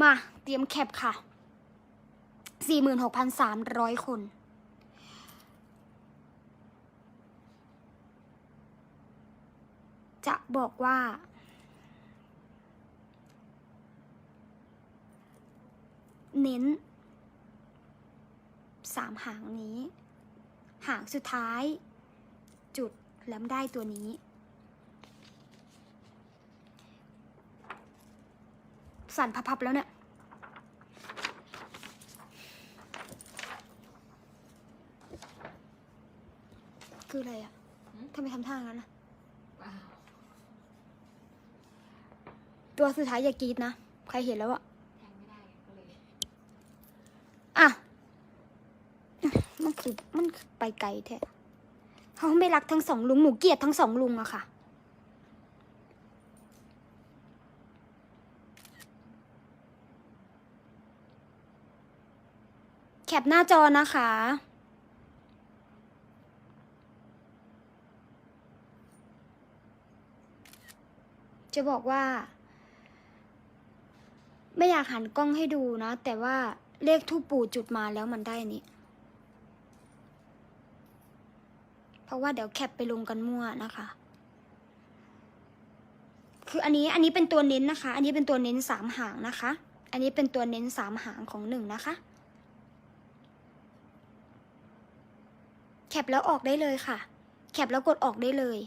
มาเตรียมแคปค่ะสี่หมื่นหกพันสามร้อยคน จะบอกว่า เน้นสามหางนี้ หางสุดท้าย จุดแล้วได้ตัวนี้ สั่นพับๆแล้วเนี่ย คืออะไรอะทำไมทำท่างั้นอะเปล่าตัวสุดท้ายอย่ากรีดนะ ใครเห็นแล้วอะแทงไม่ได้ก็เลยอะ มันคือมันคือไปไกลแท้เขาไม่รักทั้งสองลุง หนูเกลียดทั้งสองลุงอะค่ะ แคปหน้าจอนะคะ จะบอกว่า ไม่อยากหันกล้องให้ดูนะ แต่ว่าเลขทูปปู่จุดมาแล้วมันได้นี้เพราะว่าเดี๋ยวแคปไปลงกันมั่วนะคะ คืออันนี้อันนี้เป็นตัวเน้นนะคะ อันนี้เป็นตัวเน้นสามหางนะคะ อันนี้เป็นตัวเน้นสามหางของหนึ่งนะคะ แคปแล้วออกได้เลยค่ะ แคปแล้วกดออกได้เลย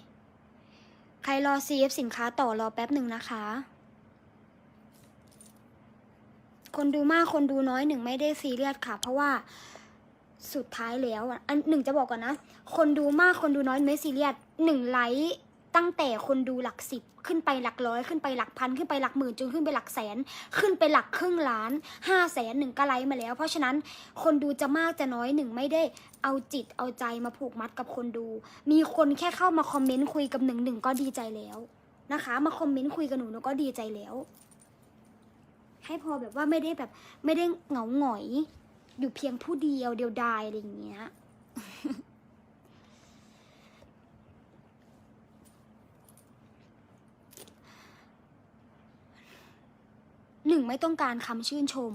ใครรอ CF สินค้าต่อรอแป๊บหนึ่งนะคะ คนดูมากคนดูน้อยหนึ่งไม่ได้ซีเรียสค่ะ เพราะว่าสุดท้ายแล้วอะอันหนึ่งจะบอกก่อนนะ คนดูมากคนดูน้อยไม่ซีเรียสหนึ่งไลค์ ตั้งแต่คนดูหลักสิบขึ้นไปหลักร้อยขึ้นไปหลักพันขึ้นไปหลักหมื่นจนขึ้นไปหลักแสน ขึ้นไปหลักครึ่งล้านห้าแสนหนึ่งก็ไลค์มาแล้ว เพราะฉะนั้นคนดูจะมากจะน้อยหนึ่งไม่ได้เอาจิตเอาใจมาผูกมัดกับคนดู มีคนแค่เข้ามาคอมเมนต์คุยกับหนึ่งหนึ่งก็ดีใจแล้วนะคะ มาคอมเมนต์คุยกับหนูหนูก็ดีใจแล้ว ให้พอแบบว่าไม่ได้แบบไม่ได้เหงาหงอย อยู่เพียงผู้เดียวเดียวดายอะไรอย่างเงี้ย หนึ่งไม่ต้องการคำชื่นชม